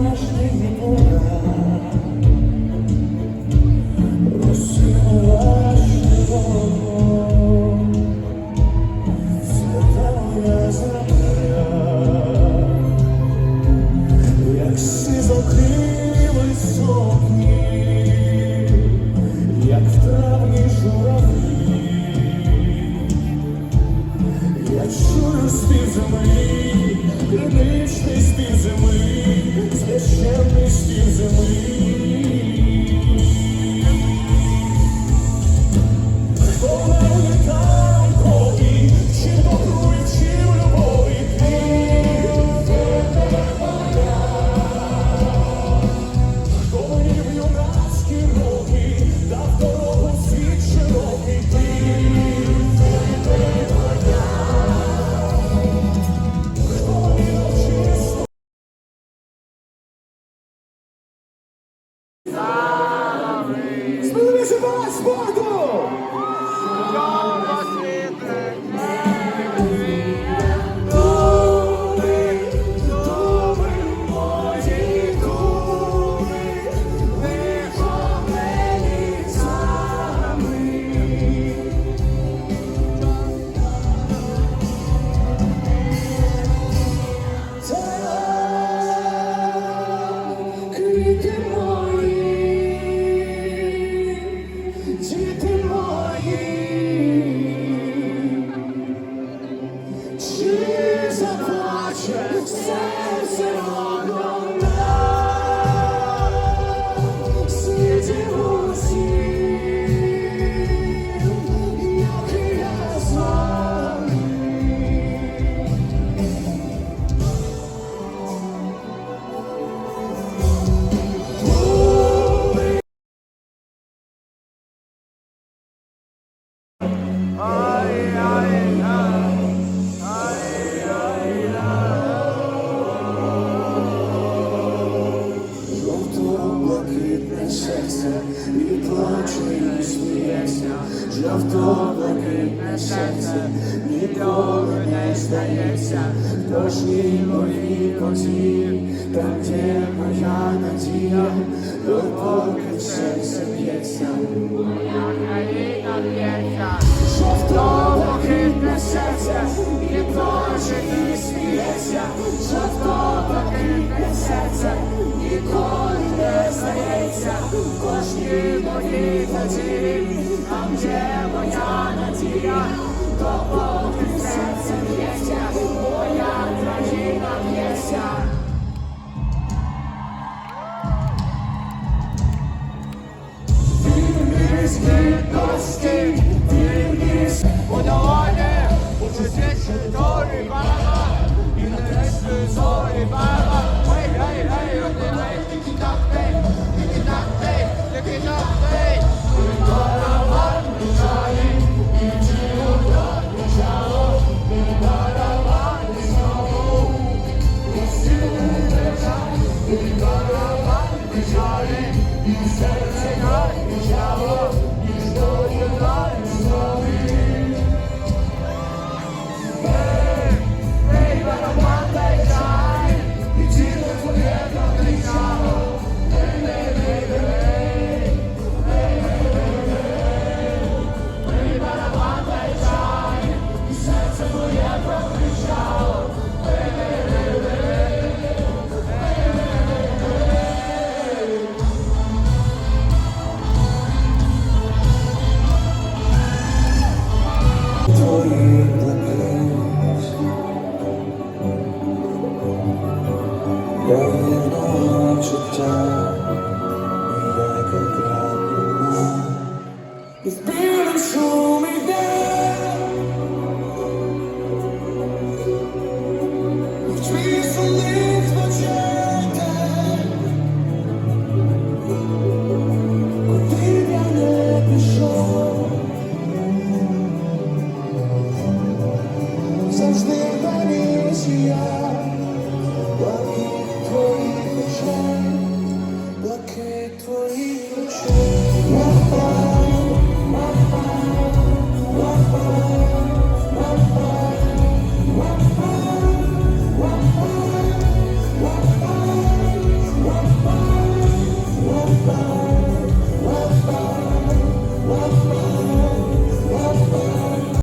Як си закрили сон to me. That's заплаче серце родом в кожній моїй коті, там де моя надія, допоки серце б'ється. Жовто-блакитне серце і плаче, і сміється, жовто-блакитне серце ніколи не здається, в кожній моїй хаті, там де моя надія, допоки серце я прокричала.